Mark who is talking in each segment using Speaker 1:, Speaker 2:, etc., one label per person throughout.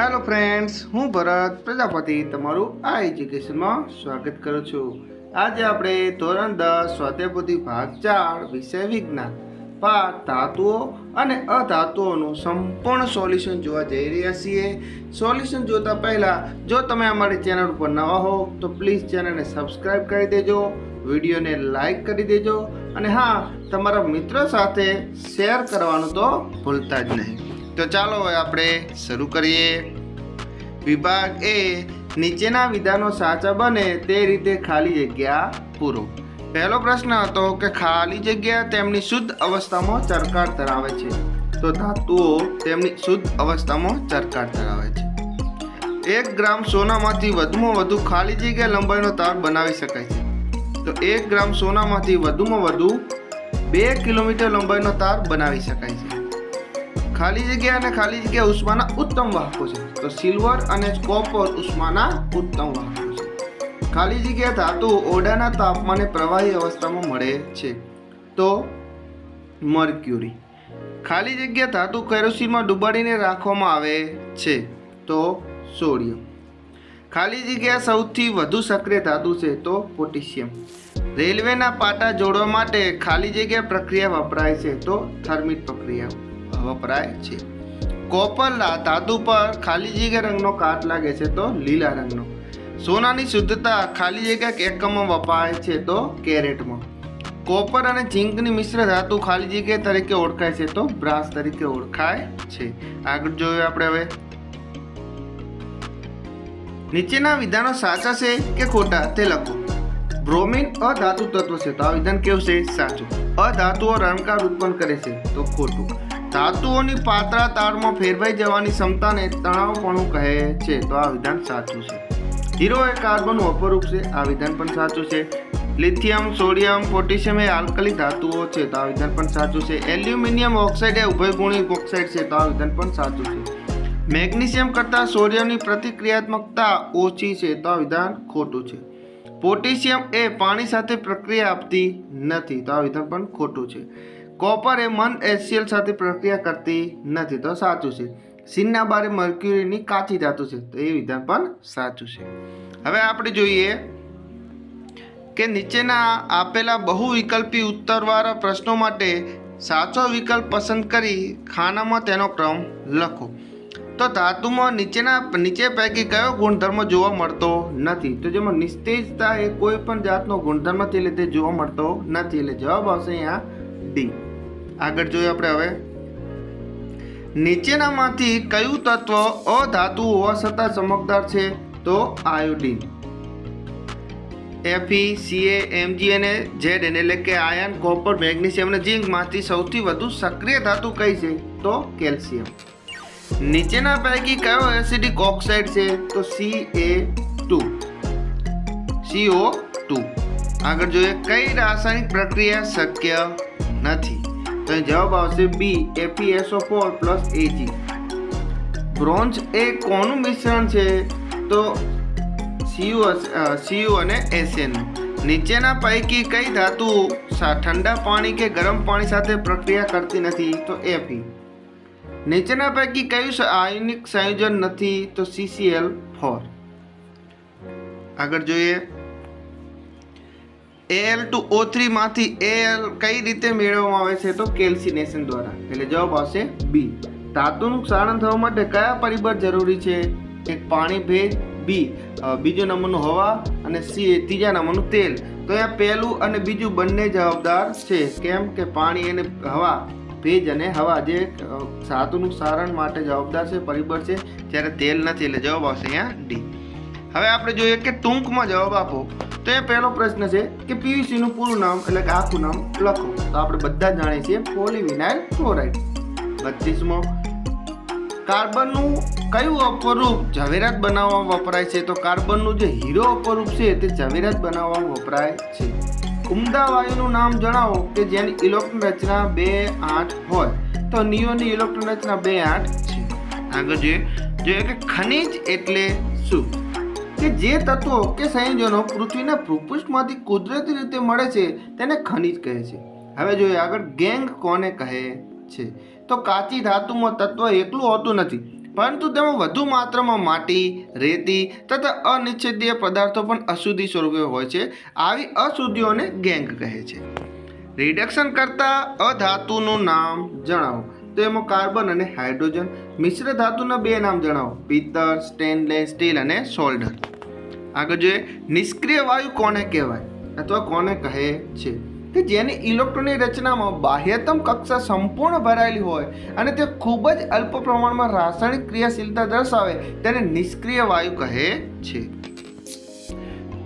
Speaker 1: Hello friends હું ભરત, પ્રજાપતિ તમારું આ એજ્યુકેશનમાં સ્વાગત કરું છું. આજે આપણે ધોરણ દસ સ્વાધ્યાયપોથી ભાગ ચાર, વિષય વિજ્ઞાન, પાઠ, ધાતુઓ અને અધાતુઓનું સંપૂર્ણ સોલ્યુશન જોવા જઈ રહ્યા છીએ. સોલ્યુશન જોતા પહેલાં, જો તમે અમારી ચેનલ ઉપર નવા હો, તો પ્લીઝ ચેનલને સબસ્ક્રાઈબ કરી દેજો, વિડીયોને લાઈક કરી દેજો અને હા, તમારા મિત્રો સાથે શેર કરવાનું તો ભૂલતા જ નહીં. તો ચાલો હવે આપણે શરૂ કરીએ. વિભાગ એ નીચેના વિધાનો સાચા બને તે રીતે ખાલી જગ્યા પૂરો. પહેલો પ્રશ્ન હતો કે ખાલી જગ્યા તેમની શુદ્ધ અવસ્થામાં ચરકાર ધરાવે છે. તો ધાતુઓ તેમની શુદ્ધ અવસ્થામાં ચરકાર ધરાવે છે. એક ગ્રામ સોનામાંથી વધુમાં વધુ ખાલી જગ્યા લંબાઈનો તાર બનાવી શકાય છે. તો એક ગ્રામ સોનામાંથી વધુમાં વધુ બે કિલોમીટર લંબાઈનો તાર બનાવી શકાય છે. ખાલી જગ્યા અને ખાલી જગ્યા ઉષ્માના ઉત્તમ વાહકો છે. તો સિલ્વર અને કોપર ઉષ્માના ઉત્તમ વાહકો છે. ખાલી જગ્યા ધાતુ ઓરડાના તાપમાને પ્રવાહી અવસ્થામાં મળે છે. તો મર્ક્યુરી. ખાલી જગ્યા ધાતુ કેરોસીનમાં ડુબાડીને રાખવામાં આવે છે. તો સોડિયમ. ખાલી જગ્યા સૌથી વધુ સક્રિય ધાતુ છે. તો પોટેશિયમ. રેલવેના પાટા જોડવા માટે ખાલી જગ્યા પ્રક્રિયા વપરાય છે. તો થર્મિટ પ્રક્રિયા. વપરાય છે. કોપરના ધાતુ પર ખાલી જગ્યા રંગનો કાટ લાગે છે તો લીલા રંગનો. સોનાની શુદ્ધતા ખાલી જગ્યા એકમમાં વપરાય છે તો કેરેટમાં. કોપર અને ઝીંકની મિશ્ર ધાતુ ખાલી જગ્યા તરીકે ઓળખાય છે તો બ્રાસ તરીકે ઓળખાય છે. આગળ જોઈએ આપણે હવે. નીચેના વિધાનો સાચા છે કે ખોટા તે લખો. બ્રોમિન અધાતુ તત્વ છે તો આ વિધાન કેવું છે? સાચું. અધાતુઓ રણકાર ઉત્પન્ન કરે છે તો ખોટું. ધાતુઓની પાતળા તારમાં ફેરવાઈ જવાની ક્ષમતાને તણાવપણું કહે છે. તો આ વિધાન સાચું છે. હીરો એ કાર્બનનું અપરૂપ છે. આ વિધાન પણ સાચું છે. લિથિયમ, સોડિયમ, પોટેશિયમ એ આલ્કલી ધાતુઓ છે. તો આ વિધાન પણ સાચું છે. એલ્યુમિનિયમ ઓક્સાઇડ એ ઉભયગુણી ઓક્સાઇડ છે. તો આ વિધાન પણ સાચું છે. મેગ્નેશિયમ કરતાં સોડિયમની પ્રતિક્રિયાત્મકતા ઓછી છે. તો આ વિધાન ખોટું છે. પોટેશિયમ એ પાણી સાથે પ્રક્રિયા આપતી નથી. તો આ વિધાન પણ ખોટું છે. કોપર એ મન એસિયલ સાથે પ્રક્રિયા કરતી નથી, તો સાચું છે. સિન્ના બારે મર્ક્યુરીની કાચી ધાતુ છે, તો એ વિધાન પણ સાચું છે. હવે આપણે જોઈએ કે નીચેના આપેલા બહુ વિકલ્પી ઉત્તરવાળા પ્રશ્નો માટે સાચો વિકલ્પ પસંદ કરી ખાનામાં તેનો ક્રમ લખો. તો ધાતુમાં નીચેના, નીચે પૈકી કયો ગુણધર્મ જોવા મળતો નથી? તો જેમાં નિસ્તેજતા એ કોઈ પણ જાતનો ગુણધર્મ તે લીધે જોવા મળતો નથી, એટલે જવાબ આવશે અહીંયા ડી. આગળ જોઈએ આપણે હવે. નીચેનામાંથી કયું તત્વ અધાતુ હોવા છતાં ચમકદાર છે? તો આયોડિન. એફઈ સીએ એમજી અને ઝેડ એન એટલે કે આયન, કોપર, મેગ્નેશિયમ અને ઝીંકમાંથી સૌથી વધુ સક્રિય ધાતુ કઈ છે? તો કેલ્શિયમ. નીચેના પૈકી કયો એસિડિક ઓક્સાઇડ છે? તો C A two. CO two. આગળ જોઈએ કઈ રાસાયણિક પ્રક્રિયા શક્ય નથી. અહીં જવાબ આવશે B APSO four plus AG bronze એ કોનું મિશ્રણ છે? તો સીયુ સીયુ અને એસએન નીચેના પૈકી કઈ ધાતુ ઠંડા પાણી કે ગરમ પાણી સાથે પ્રક્રિયા કરતી નથી? તો એફી નીચેના પૈકી કયું આયનિક સંયોજન નથી? તો સીસીએલ ફોર આગળ જોઈએ. એલ ટુ ઓ માંથી એલ કઈ રીતે મેળવવામાં આવે છે તો કેલ્સિનેશન દ્વારા. એટલે જવાબ આવશે બી ધાતુનું ક્ષારણ થવા માટે કયા પરિબળ જરૂરી છે? એક પાણી ભેજ બી બીજો નંબરનું હવા અને સી ત્રીજા નંબરનું તેલ. તો અહીંયા પહેલું અને બીજું બંને જવાબદાર છે. કેમ કે પાણી અને હવા, ભેજ અને હવા જે ધાતુનું ક્ષારણ માટે જવાબદાર છે, પરિબળ છે, જ્યારે તેલ નથી. એટલે જવાબ આવશે અહીંયા ડી હવે આપણે જોઈએ કે ટૂંકમાં જવાબ આપો. તો એ પહેલો પ્રશ્ન છે કે પીવીસીનું પૂરું નામ એટલે કે આખું નામ લખો. તો આપણે બધા જાણીએ છીએ પોલીવિનાઇલ ક્લોરાઇડ. બત્રીસમો કાર્બનનું કયું અપરૂપ ઝવેરાત બનાવવા વપરાય છે? તો કાર્બનનું જે હીરો અપરૂપ છે તે ઝવેરાત બનાવવા વપરાય છે. ઉમદા વાયુનું નામ જણાવો કે જેની ઇલેક્ટ્રોન રચના બે આઠ હોય. તો નિયોની ઇલેક્ટ્રોન રચના બે આઠ છે. આગળ જોઈએ. જોઈએ કે ખનિજ એટલે શું? કે જે તત્વો કે સંયોજનો પૃથ્વીના ભૂપૃષ્ઠમાંથી કુદરતી રીતે મળે છે, તેને ખનિજ કહે છે. હવે જોઈએ આગળ ગેંગ કોને કહે છે? તો કાચી ધાતુમાં તત્વ એકલું હોતું નથી, પરંતુ તેમાં વધુ માત્રામાં માટી, રેતી તથા અનિચ્છેદીય પદાર્થો પણ અશુદ્ધિ સ્વરૂપે હોય છે. આવી અશુદ્ધિઓને ગેંગ કહે છે. રિડક્શન કરતા અધાતુનું નામ જણાવો. તો એમાં કાર્બન અને હાઇડ્રોજન મિશ્ર ધાતુના બે નામ જણાવો. પિત્તળ, સ્ટેનલેસ સ્ટીલ અને સોલ્ડર. આગળ જોઈએ, નિષ્ક્રિય વાયુ કોને કહેવાય? અથવા કોને કહે છે? કે જેની ઇલેક્ટ્રોનની રચનામાં બાહ્યતમ કક્ષા સંપૂર્ણ ભરાયેલી હોય અને તે ખૂબ જ અલ્પ પ્રમાણમાં રાસાયણિક ક્રિયાશીલતા દર્શાવે તેને નિષ્ક્રિય વાયુ કહે છે.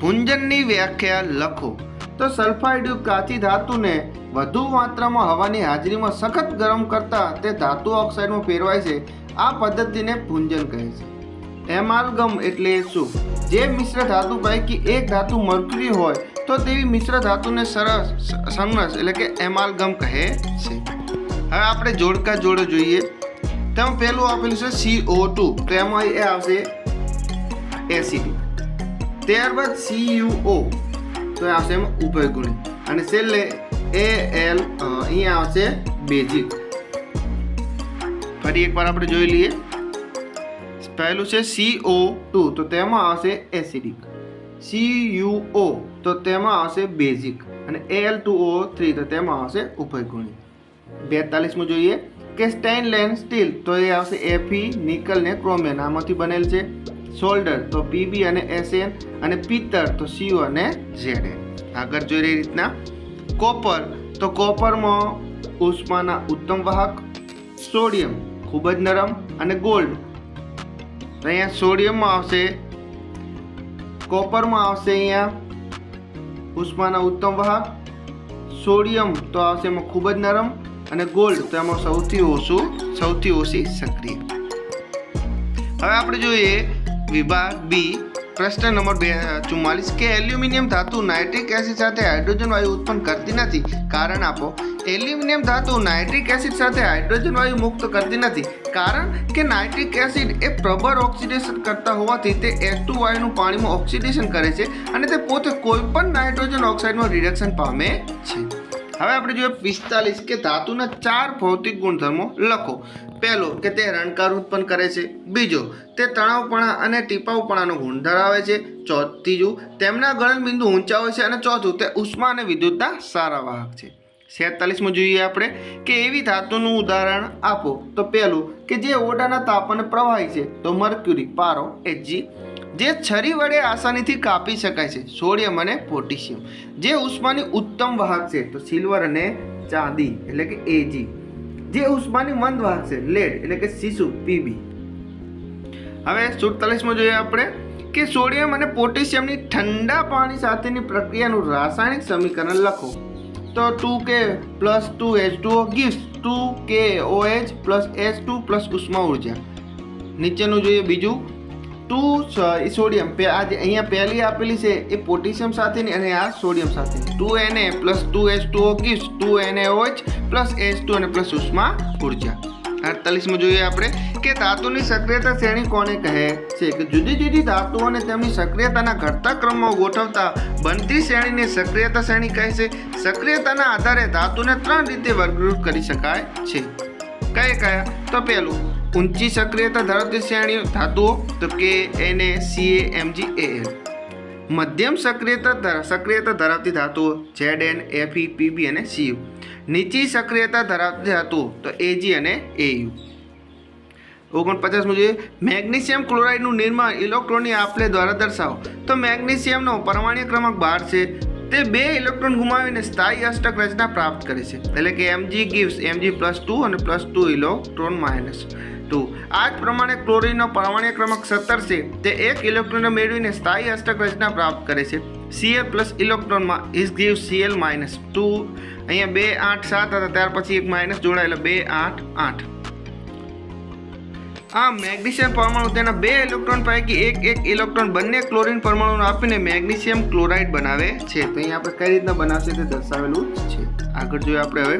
Speaker 1: ભુંજનની વ્યાખ્યા લખો. તો સલ્ફાઇડ કાચી ધાતુને વધુ માત્રામાં હવાની હાજરીમાં સખત ગરમ કરતા તે ધાતુ ઓક્સાઇડમાં ફેરવાય છે. આ પદ્ધતિને પુંજન કહે છે. એમાલગમ એટલે શું? જે મિશ્ર ધાતુ પૈકી એક ધાતુ મર્ક્યુરી હોય, તો તેવી મિશ્ર ધાતુને સરસ સમરસ એટલે કે એમાલગમ કહે છે. હવે આપણે જોડકા જોડે જોઈએ. તેમાં પહેલું આપેલું છે સીઓ ટુ તો એમાં એ આવશે એસિડ. ત્યારબાદ સીયુઓ તો આવશે એમાં ઉભયગુણી અને છેલ્લે એ એલ અહીંયા આવશે બેઝિક. ફરી એકવાર આપણે જોઈ લઈએ. પહેલું છે સીઓ ટુ તો તેમાં આવશે એસિડિક સીયુઓ તો તેમાં આવશે બેઝિક અને એલ ટુ ઓ થ્રી તો તેમાં આવશે ઉભયગુણી બેતાલીસમાં જોઈએ. કે સ્ટેનલેસ સ્ટીલ તો એ આવશે એફી નિકલ ને ક્રોમિયન આમાંથી બનેલ છે સોલ્ડર તો પીબી અને એસએન અને પિત્તર તો સીઓ અને ઝેડ આગળ જોઈ રહી રીતના. કોપર. તો કોપરમાં ઉષ્માના ઉત્તમ વાહક, સોડિયમ ખૂબ જ નરમ અને ગોલ્ડ. તો અહીંયા સોડિયમમાં આવશે, કોપરમાં આવશે અહીંયા ઉષ્માના ઉત્તમ વાહક, સોડિયમ તો આવશે એમાં ખૂબ જ નરમ અને ગોલ્ડ તો એમાં સૌથી ઓછું, સૌથી ઓછી સક્રિય. હવે આપણે જોઈએ વિભાગ બી. પ્રશ્ન નંબર બે ચુમ્માલીસ. કે એલ્યુમિનિયમ ધાતુ નાઇટ્રિક એસિડ સાથે હાઇડ્રોજન વાયુ ઉત્પન્ન કરતી નથી? કારણ આપો. એલ્યુમિનિયમ ધાતુ નાઇટ્રિક એસિડ સાથે હાઇડ્રોજન વાયુ મુક્ત કરતી નથી. કારણ કે નાઇટ્રિક એસિડ એ પ્રબળ ઓક્સિડેશન કરતા હોવાથી તે એસ ટુ વાયુનું પાણીમાં ઓક્સિડેશન કરે છે અને તે પોતે કોઈપણ નાઇટ્રોજન ઓક્સાઇડમાં રિડક્શન પામે છે. હવે આપણે જોઈએ પિસ્તાલીસ કે ધાતુના ચાર ભૌતિક ગુણધર્મો લખો. પહેલો કે તે રણકાર ઉત્પન્ન કરે છે. બીજો તે તણાવપણા અને ટીપાવપણાનો ગુણ ધરાવે છે. ચોથ ત્રીજું તેમના ગળનબિંદુ ઊંચા હોય છે અને ચોથું તે ઉષ્મા અને વિદ્યુતના સારા વાહક છે. છેતાલીસમાં જોઈએ આપણે કે એવી ધાતુનું ઉદાહરણ આપો. તો પહેલું કે જે ઓરડાના તાપમાને પ્રવાહી છે. તો મર્ક્યુરી, પારો એચજી જે છરી વડે આસાનીથી કાપી શકાય છે. સોડિયમ અને પોટેશિયમ. જે ઉષ્માની ઉત્તમ વાહક છે, તો સિલ્વર અને ચાંદી, એટલે કે એજી જે ઉષ્માની મંદ વાહક છે લેડ એટલે કે શીશુ પીબી હવે સુડતાલીસમાં જોઈએ આપણે કે સોડિયમ અને પોટેશિયમની ઠંડા પાણી સાથેની પ્રક્રિયાનું રાસાયણિક સમીકરણ લખો. તો two K plus two H two gives two K O H plus H two plus ઉષ્મા ઊર્જા. નીચેનું જોઈએ બીજું. ટુ સોડિયમ આ જે અહીંયા પહેલી આપેલી છે, એ પોટેશિયમ સાથેની અને આ સોડિયમ સાથે two NA plus two H two gives two NA OH plus H two અને પ્લસ ઉષ્મા ઊર્જા. અડતાલીસમાં જોઈએ આપણે, કે ધાતુની સક્રિયતા શ્રેણી કોને કહે છે? કે જુદી જુદી ધાતુઓને તેમની સક્રિયતાના ઘટતા ક્રમમાં ગોઠવતા બનતી શ્રેણીને સક્રિયતા શ્રેણી કહે છે. સક્રિયતાના આધારે ધાતુને ત્રણ રીતે વર્ગીકૃત કરી શકાય છે. કયા કયા? તો પહેલું ઊંચી સક્રિયતા ધરાવતી શ્રેણીઓ ધાતુઓ, તો કે એને સીએ એમજી એ મધ્યમ સક્રિયતા સક્રિયતા ધરાવતી ધાતુઓ Z N F E P B અને સીયુ નીચી સક્રિયતા ધરાવતી ધાતુઓ, તો એજી અને એયુ ઓગણપચાસ જોઈએ. મેગ્નેશિયમ ક્લોરાઇડનું નિર્માણ ઇલેક્ટ્રોનની આપલે દ્વારા દર્શાવો. તો મેગ્નેશિયમનો પરમાણ્ય ક્રમાંક બાર છે. તે બે ઇલેક્ટ્રોન ગુમાવીને સ્થાયી અષ્ટક રચના પ્રાપ્ત કરે છે. એટલે કે MG gives MG plus two અને plus two electron minus two આ જ પ્રમાણે ક્લોરીનનો પરમાણ્ય ક્રમાંક સત્તર છે. તે એક ઇલેક્ટ્રોન મેળવીને સ્થાયી અષ્ટક રચના પ્રાપ્ત કરે છે. CL plus ઇલેક્ટ્રોનમાં is give CL minus two અહીંયા બે, આઠ, સાત હતા, ત્યાર પછી એક માઇનસ જોડાયેલો. બે, આઠ આઠ. આ મેગ્નેશિયમ પરમાણુ તેના બે ઇલેક્ટ્રોન પૈકી એક એક ઇલેક્ટ્રોન બંને ક્લોરીન પરમાણુને આપીને મેગ્નેશિયમ ક્લોરાઇડ બનાવે છે. તો અહીંયા આપણે કઈ રીતના બનાવશે તે દર્શાવેલું છે. આગળ જોઈએ આપણે હવે.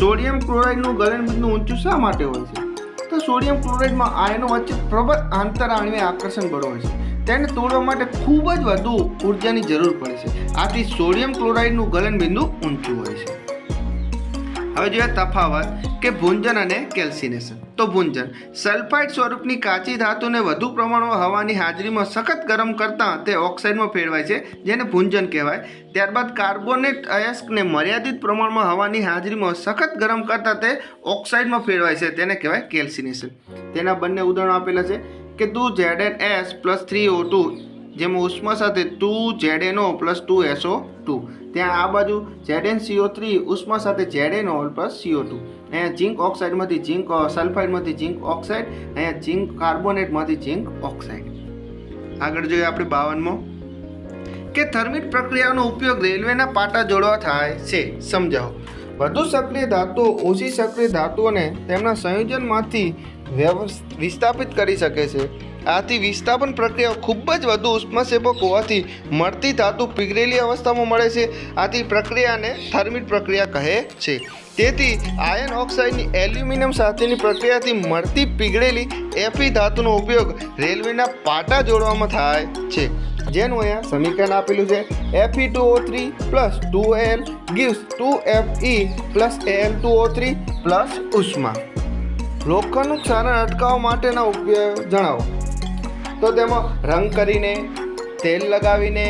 Speaker 1: સોડિયમ ક્લોરાઇડનું ગલનબિંદુ ઊંચું શા માટે હોય છે? તો સોડિયમ ક્લોરાઇડમાં આયનો વચ્ચે પ્રબળ આંતરાણવીય આકર્ષણ બળો હોય છે. તેને તોડવા માટે ખૂબ જ વધુ ઊર્જાની જરૂર પડે છે. આથી સોડિયમ ક્લોરાઇડનું ગલનબિંદુ ઊંચું હોય છે. હવે જોઈએ તફાવત કે ભૂંજન અને કેલ્સિનેશન. તો ભૂંજન, સલ્ફાઇડ સ્વરૂપની કાચી ધાતુને વધુ પ્રમાણમાં હવાની હાજરીમાં સખત ગરમ કરતાં તે ઓક્સાઇડમાં ફેરવાય છે, જેને ભૂંજન કહેવાય. ત્યારબાદ કાર્બોનેટ અયસ્કને મર્યાદિત પ્રમાણમાં હવાની હાજરીમાં સખત ગરમ કરતાં તે ઓક્સાઇડમાં ફેરવાય છે, તેને કહેવાય કેલ્સિનેશન. તેના બંને ઉદાહરણો આપેલા છે કે two Z N S plus three O two, જેમાં ઉષ્મા સાથે two Z N O plus two SO two. ત્યાં આ બાજુ ઝેડ એન સીઓ થ્રી ઉષ્મા સાથે Z N O plus CO two અહીંયા ઝીંક ઓક્સાઇડમાંથી ઝીંક સલ્ફાઇડમાંથી ઝીંક ઓક્સાઇડ અહીંયા ઝીંક કાર્બોનેટમાંથી ઝીંક ઓક્સાઇડ આગળ જોઈએ આપણે બાવનમાં. કે થર્મિટ પ્રક્રિયાનો ઉપયોગ રેલવેના પાટા જોડવા થાય છે. સમજાવો. વધુ સક્રિય ધાતુઓ, ઓછી સક્રિય ધાતુઓને તેમના સંયોજનમાંથી વ્યવસ્થ વિસ્થાપિત કરી શકે છે. આથી વિસ્થાપન પ્રક્રિયા ખૂબ જ વધુ ઉષ્માક્ષેપક હોવાથી મળતી ધાતુ પીગળેલી અવસ્થામાં મળે છે. આથી પ્રક્રિયાને થર્મિટ પ્રક્રિયા કહે છે. તેથી આયન ઓક્સાઇડની એલ્યુમિનિયમ સાથેની પ્રક્રિયાથી મળતી પીગળેલી એફી ધાતુનો ઉપયોગ રેલવેના પાટા જોડવામાં થાય છે. જેનું અહીંયા સમીકરણ આપેલું છે. FE two O three plus two L gives two F E plus L two O three plus ઉષ્મા. લોખંડનું ક્ષારણ અટકાવવા માટેના ઉપયોગ જણાવો. તો તેમાં રંગ કરીને, તેલ લગાવીને,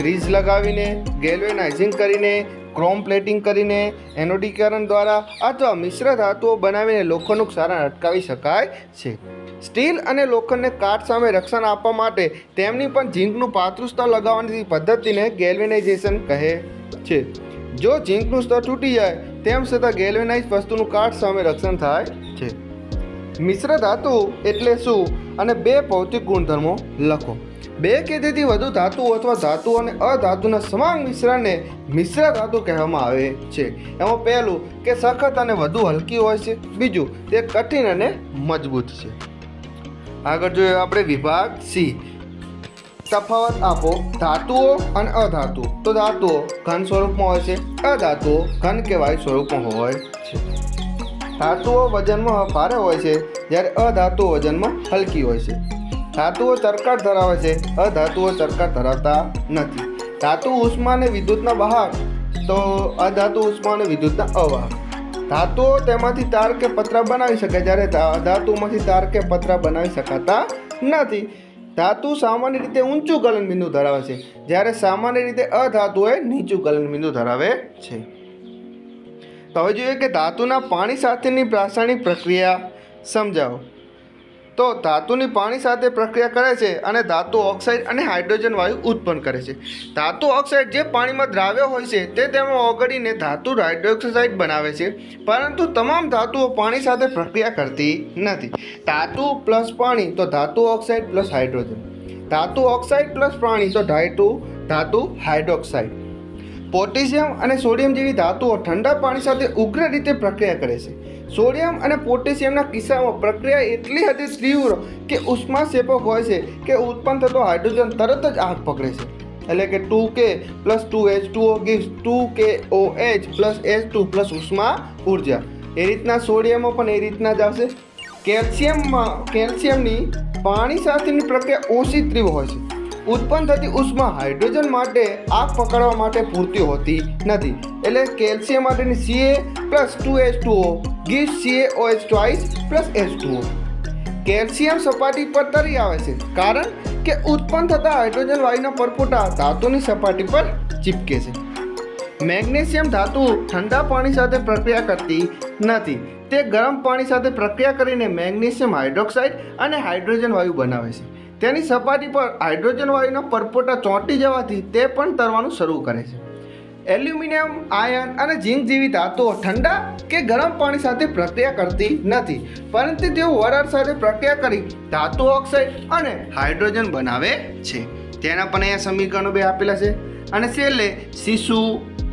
Speaker 1: ગ્રીઝ લગાવીને, ગેલ્વેનાઇઝિંગ કરીને, ક્રોમ પ્લેટિંગ કરીને, એનોડીકરણ દ્વારા અથવા મિશ્ર ધાતુઓ બનાવીને લોખંડનું ક્ષારણ અટકાવી શકાય છે. સ્ટીલ અને લોખંડને કાટ સામે રક્ષણ આપવા માટે તેમની પણ ઝીંકનું પાતળું સ્તર લગાવવાની પદ્ધતિને ગેલ્વેનાઇઝેશન કહે છે. જો ઝીંકનું સ્તર તૂટી જાય, તેમ છતાં ગેલ્વેનાઇઝ વસ્તુનું કાટ સામે રક્ષણ થાય છે. મિશ્ર ધાતુ એટલે શું? અને બે ભૌતિક ગુણધર્મો લખો. બે કે તેથી વધુ ધાતુઓ અથવા ધાતુઓ અને અધાતુના સમાન મિશ્રણને મિશ્ર ધાતુ કહેવામાં આવે છે. એમાં પહેલું કે સખત અને વધુ હલકી હોય છે. બીજું તે કઠિન અને મજબૂત છે. આગળ જોઈએ આપણે વિભાગ સી. તફાવત આપો. ધાતુઓ અને અધાતુઓ. તો ધાતુઓ ઘન સ્વરૂપમાં હોય છે. અધાતુઓ ઘન કે વાયુ સ્વરૂપમાં હોય ધાતુઓ વજનમાં ભારે હોય છે, જ્યારે અધાતુઓ વજનમાં હલકી હોય છે. ધાતુઓ ચરકાટ ધરાવે છે, અધાતુઓ ચરકાટ ધરાવતા નથી. ધાતુ ઉષ્મા અને વિદ્યુતના વાહક તો અધાતુ ઉષ્મા અને વિદ્યુતના અવાહક ધાતુઓ તેમાંથી તાર કે પતરા બનાવી શકે, જ્યારે ધાતુમાંથી તાર કે પતરા બનાવી શકાતા નથી. ધાતુ સામાન્ય રીતે ઊંચું ગલનબિંદુ ધરાવે છે, જ્યારે સામાન્ય રીતે અધાતુઓ એ નીચું ગલનબિંદુ ધરાવે છે. તો હવે જોઈએ કે ધાતુના પાણી સાથેની રાસાયણિક પ્રક્રિયા સમજાવો. તો ધાતુની પાણી સાથે પ્રક્રિયા કરે છે અને ધાતુ ઓક્સાઇડ અને હાઇડ્રોજન વાયુ ઉત્પન્ન કરે છે. ધાતુ ઓક્સાઇડ જે પાણીમાં દ્રાવ્ય હોય છે તે તેમાં ઓગળીને ધાતુ હાઇડ્રોક્સાઇડ બનાવે છે. પરંતુ તમામ ધાતુઓ પાણી સાથે પ્રક્રિયા કરતી નથી. ધાતુ પ્લસ પાણી તો ધાતુ ઓક્સાઇડ પ્લસ હાઇડ્રોજન. ધાતુ ઓક્સાઇડ પ્લસ પાણી તો ધાતુ ધાતુ હાઇડ્રોક્સાઇડ. પોટેશિયમ અને સોડિયમ જેવી ધાતુઓ ઠંડા પાણી સાથે ઉગ્ર રીતે પ્રક્રિયા કરે છે. સોડિયમ અને પોટેશિયમના કિસ્સામાં પ્રક્રિયા એટલી હદે તીવ્ર કે ઉષ્મા સેપક હોય છે કે ઉત્પન્ન થતો હાઇડ્રોજન તરત જ આગ પકડે છે. એટલે કે two K plus two H two O gives two K O H plus H two plus ઉષ્મા ઊર્જા. એ રીતના સોડિયમો પણ એ રીતના જ આવશે. કેલ્શિયમમાં, કેલ્શિયમની પાણી સાથેની પ્રક્રિયા ઓછી તીવ્ર હોય છે. ઉત્પન્ન થતી ઉષ્મા હાઇડ્રોજન માટે આગ પકડવા માટે પૂરતી હોતી નથી. એટલે કેલ્શિયમ માટેની CA plus two H two O C CA O H twice plus H two O calcium સપાટી પર તરી આવે છે, કારણ કે ઉત્પન્ન થતા હાઇડ્રોજન વાયુના પરપોટા ધાતુની સપાટી પર ચીપકે છે. મેગ્નેશિયમ ધાતુ ઠંડા પાણી સાથે પ્રક્રિયા કરતી નથી. તે ગરમ પાણી સાથે પ્રક્રિયા કરીને મેગ્નેશિયમ હાઇડ્રોક્સાઇડ અને હાઇડ્રોજન વાયુ બનાવે છે. તેની સપાટી પર હાઇડ્રોજન વાયુના પરપોટા ચોંટી જવાથી તે પણ તરવાનું શરૂ કરે છે. એલ્યુમિનિયમ, આયન અને ઝીંક જેવી ધાતુઓ ઠંડા કે ગરમ પાણી સાથે પ્રક્રિયા કરતી નથી, પરંતુ તેઓ વરાળ સાથે પ્રક્રિયા કરી ધાતુ ઓક્સાઇડ અને હાઇડ્રોજન બનાવે છે. તેના પણ અહીંયા સમીકરણો બે આપેલા છે. અને છેલ્લે શીશુ,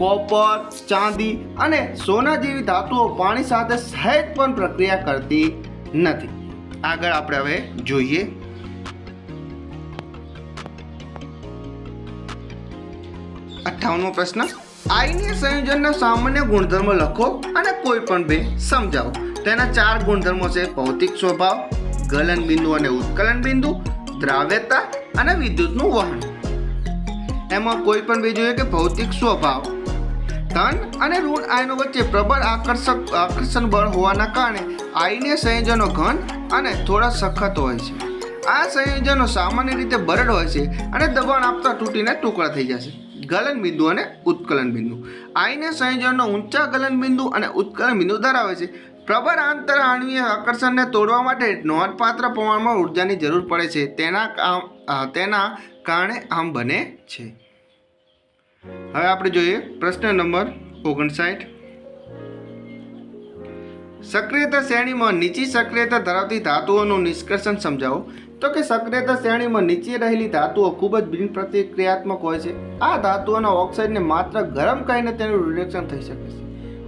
Speaker 1: કોપર, ચાંદી અને સોના જેવી ધાતુઓ પાણી સાથે સહેજ પણ પ્રક્રિયા કરતી નથી. આગળ આપણે હવે જોઈએ અઠ્ઠાવનમો પ્રશ્ન. આઈની સંયોજનના સામાન્ય ગુણધર્મો લખો અને કોઈ પણ બે સમજાવો. તેના ચાર ગુણધર્મો છે ભૌતિક સ્વભાવ, ગલન બિંદુ અને ઉત્કલન બિંદુ, દ્રાવ્યતા અને વિદ્યુતનું વહન. એમાં કોઈ પણ બે જોઈએ કે ભૌતિક સ્વભાવ. ધન અને ઋણ આયનો વચ્ચે પ્રબળ આકર્ષક, આકર્ષણ બળ હોવાના કારણે આયનીય સંયોજનો ઘન અને થોડા સખત હોય છે. આ સંયોજનો સામાન્ય રીતે બરડ હોય છે અને દબાણ આપતા તૂટીને ટુકડા થઈ જશે ગલન બિંદુ અને ઉત્કલન બિંદુ. આઈને સંયોજનો ઊંચા ગલન બિંદુ અને ઉત્કલન બિંદુ ધરાવે છે. પ્રબળ આંતર આણ્વીય આકર્ષણને તોડવા માટે નોંધપાત્ર પ્રમાણમાં ઉર્જાની જરૂર પડે છે. તેના તેના કારણે આમ બને છે. હવે આપણે જોઈએ પ્રશ્ન નંબર ઓગણસાઠ. સક્રિયતા શ્રેણીમાં નીચી સક્રિયતા ધરાવતી ધાતુઓનું નિષ્કર્ષણ સમજાવો. તો કે સક્રિયતા શ્રેણીમાં નીચે રહેલી ધાતુઓ ખૂબ જ બિન પ્રતિક્રિયાત્મક હોય છે. આ ધાતુઓના ઓક્સાઇડને માત્ર ગરમ કરીને તેનું રિડક્શન થઈ શકે છે.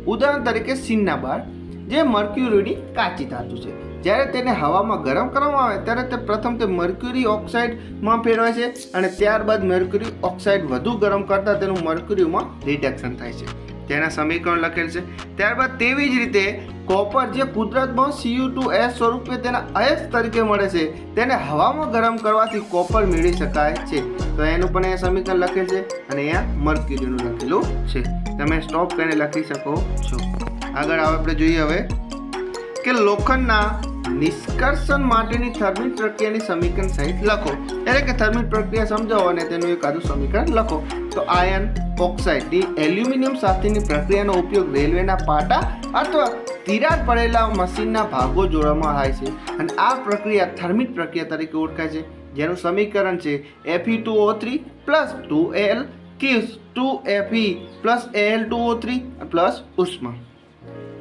Speaker 1: ઉદાહરણ તરીકે સિન્ના બાર, જે મર્ક્યુરીની કાચી ધાતુ છે. જ્યારે તેને હવામાં ગરમ કરવામાં આવે, ત્યારે તે પ્રથમ તે મર્ક્યુરી ઓક્સાઇડમાં ફેરવાય છે અને ત્યારબાદ મર્ક્યુરી ઓક્સાઇડ વધુ ગરમ કરતાં તેનું મર્ક્યુરીમાં રિડક્શન થાય છે. તેના સમીકરણ લખેલ છે. ત્યારબાદ તેવી જ રીતે કોપર જે કુદરતમાં સીયુ ટુ એસ સ્વરૂપે તેના અયસ તરીકે મળે છે, તેને હવામાં ગરમ કરવાથી કોપર મેળવી શકાય છે. તો એનું પણ અહીંયા સમીકરણ લખેલ છે અને અહીંયા મર્ક્યુરીનું લખેલું છે. તમે સ્ટોપ કરીને લખી શકો છો. આગળ આવે આપણે જોઈએ હવે કે લોખંડના નિષ્કર્ષણ માટેની થર્મિક પ્રક્રિયાની સમીકરણ સહિત લખો. એટલે કે થર્મિક પ્રક્રિયા સમજાવો અને તેનું એક આદું સમીકરણ લખો. તો આયન ઓક્સાઇડની એલ્યુમિનિયમ સાથેની પ્રક્રિયાનો ઉપયોગ રેલવેના પાટા અથવા તિરાડ પડેલા મશીનના ભાગો જોડવામાં થાય છે અને આ પ્રક્રિયા થર્મિક પ્રક્રિયા તરીકે ઓળખાય છે, જેનું સમીકરણ છે FE two O three plus two L gives two FE plus L two O three plus ઉષ્મા.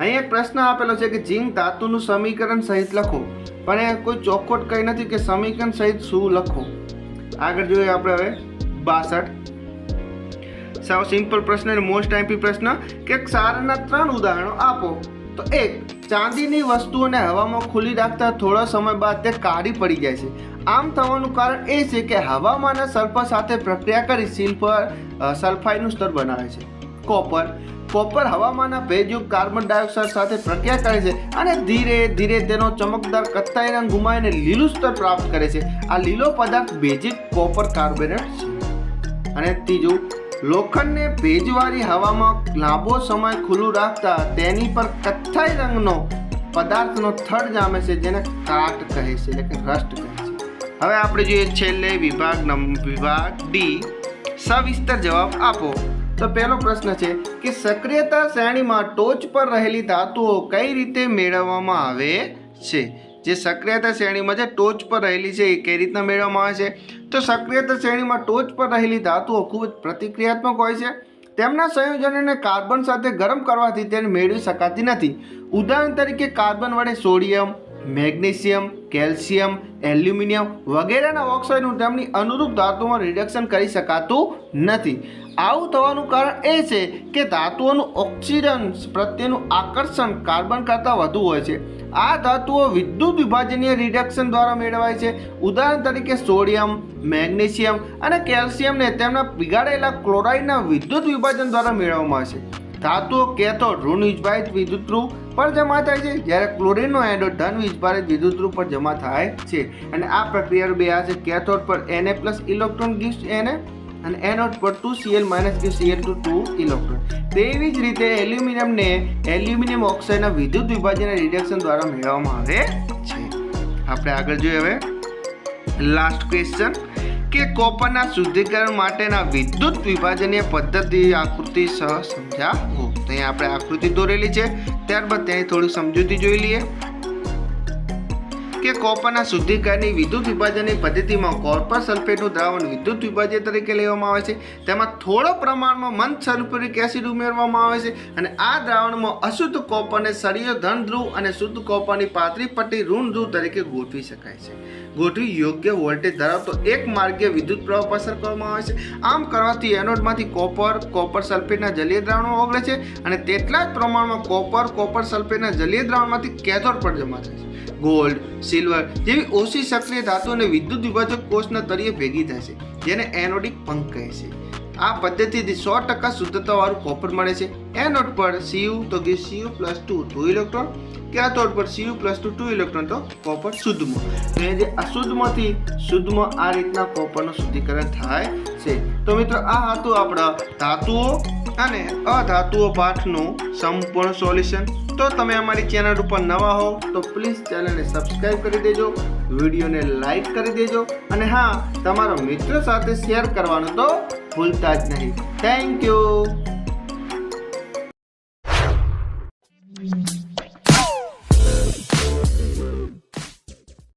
Speaker 1: અહીંયા એક પ્રશ્ન આપેલો છે કે ઝીંક ધાતુનું સમીકરણ સહિત લખો, પણ એ કોઈ ચોખ્ખોટ કંઈ નથી કે સમીકરણ સહિત શું લખો. આગળ જોઈએ આપણે હવે બાસઠ સાવ સિમ્પલ પ્રશ્ન અને મોસ્ટ આઈપી પ્રશ્ન કે સારના ત્રણ ઉદાહરણો આપો. તો એક, ચાંદીની વસ્તુઓને હવામાં ખુલ્લી રાખતા થોડા સમય બાદ તે કાળી પડી જાય છે. આમ થવાનું કારણ એ છે કે હવામાંના સર્પ સાથે પ્રક્રિયા કરી સિલ્ફર સલ્ફાઇડનું સ્તર બનાવે છે. કોપર કોપર હવામાંના ભેજયુક્ત કાર્બન ડાયોક્સાઇડ સાથે પ્રક્રિયા કરે છે અને ધીરે ધીરે તેનો ચમકદાર કથ્થાઈ રંગ ગુમાવીને લીલું સ્તર પ્રાપ્ત કરે છે. આ લીલો પદાર્થ બેઝિક કોપર કાર્બોનેટ છે. અને ત્રીજું લોખંડને ભેજવાળી હવામાં લાંબો સમય ખુલ્લું રાખતા તેની પર કથ્થાઈ રંગનો પદાર્થનો થડ જામે છે, જેને કાટ કહે છે, એટલે કે રસ્ટ કહે છે. હવે આપણે જોઈએ છેલ્લે વિભાગ નંબર વિભાગ ડી. સવિસ્તર જવાબ આપો. તો પહેલો પ્રશ્ન છે કે સક્રિયતા શ્રેણીમાં ટોચ પર રહેલી ધાતુઓ કઈ રીતે મેળવવામાં આવે છે? જે સક્રિયતા શ્રેણીમાં જે ટોચ પર રહેલી છે એ કઈ રીતના મેળવવામાં આવે છે? તો સક્રિયતા શ્રેણીમાં ટોચ પર રહેલી ધાતુઓ ખૂબ જ પ્રતિક્રિયાત્મક હોય છે. તેમના સંયોજનોને કાર્બન સાથે ગરમ કરવાથી તેને મેળવી શકાતી નથી. ઉદાહરણ તરીકે કાર્બન વડે સોડિયમ મેગ્નેશિયમ, કેલ્શિયમ, એલ્યુમિનિયમ વગેરેના ઓક્સાઇડનું તેમની અનુરૂપ ધાતુમાં રિડક્શન કરી શકાતું નથી. આવું થવાનું કારણ એ છે કે ધાતુઓનું ઓક્સિજન પ્રત્યેનું આકર્ષણ કાર્બન કરતાં વધુ હોય છે. આ ધાતુઓ વિદ્યુત વિભાજનીય રિડક્શન દ્વારા મેળવાય છે. ઉદાહરણ તરીકે સોડિયમ, મેગ્નેશિયમ અને કેલ્શિયમને તેમના પીગાડેલા ક્લોરાઇડના વિદ્યુત વિભાજન દ્વારા મેળવવામાં આવે છે. ધાતુઓ કેથોડ ઋણ વિદ્યુત વિદ્યુતધ્રુવ પર જમા થાય છે. જ્યારે ક્લોરિનનો એન્ડો ધન વિભાજિત વિદ્યુતધ્રુવ પર જમા થાય છે. અને આ પ્રક્રિયા બે આ છે. કેથોડ પર એને પ્લસ ઇલેક્ટ્રોન ગિફ્ટ એને અને એનોડ પર ટુ સીએલ માઇનસ ગિફ્ટ સીએલ ટુ ટુ ઇલેક્ટ્રોન તેવી જ રીતે એલ્યુમિનિયમને એલ્યુમિનિયમ ઓક્સાઇડના વિદ્યુત વિભાજનના રિડક્શન દ્વારા મેળવવામાં આવે છે. આપણે આગળ જોઈએ હવે. લાસ્ટ ક્વેશ્ચન કે કોપરના શુદ્ધિકરણ માટેના વિદ્યુત વિભાજનીય પદ્ધતિ આકૃતિ સહ સમજાવો તો અહીંયા આપણે આકૃતિ દોરેલી છે. ત્યારબાદ ત્યાં થોડી સમજૂતી જોઈ લઈએ. કે કોપરના શુદ્ધિકરણની વિદ્યુત વિભાજનની પદ્ધતિમાં કોપર સલ્ફેટનું દ્રાવણ વિદ્યુત વિભાજ્ય તરીકે લેવામાં આવે છે. તેમાં થોડો પ્રમાણમાં મંદ સલ્ફ્યુરિક એસિડ ઉમેરવામાં આવે છે અને આ દ્રાવણમાં અશુદ્ધ કોપરને સળિયો ધન ધ્રુવ અને શુદ્ધ કોપરની પાતળી પટ્ટી ઋણ ધ્રુવ તરીકે ગોઠવી શકાય છે. ગોઠવી યોગ્ય વોલ્ટેજ ધરાવતો એક માર્ગીય વિદ્યુત પ્રવાહ પસાર કરવામાં આવે છે. આમ કરવાથી એનોડમાંથી કોપર કોપર સલ્ફેટના જલીય દ્રાવણો ઓગળે છે અને તેટલા જ પ્રમાણમાં કોપર કોપર સલ્ફેટના જલીય દ્રાવણમાંથી કેથોડ પણ જમા થાય છે. ગોલ્ડ, સિલ્વર જેવી ઓછી સક્રિય ધાતુઓને વિદ્યુત વિભાજક કોષના તળિયે ભેગી થાય છે, જેને એનોડિક પંખ કહે છે. આ પદ્ધતિથી સો ટકા શુદ્ધતાવાળું કોપર મળે છે. એનોડ પર સીયુ તો કે CU plus two two electron કે આ તોડ પર CU plus two two electron તો કોપર શુદ્ધમાં. તો એ જે અશુદ્ધમાંથી શુદ્ધમાં આ રીતના કોપરનું શુદ્ધિકરણ થાય છે. તો મિત્રો, આ હતું આપણા ધાતુઓ. અને અધાતુઓ પાઠનું સંપૂર્ણ સોલ્યુશન. તો તમે અમારી ચેનલ ઉપર નવા હો તો પ્લીઝ ચેનલને સબસ્ક્રાઈબ કરી દેજો, વિડીયોને લાઈક કરી દેજો, અને હા, તમારા મિત્ર સાથે શેર કરવાનું તો ભૂલતા જ નહીં. Thank you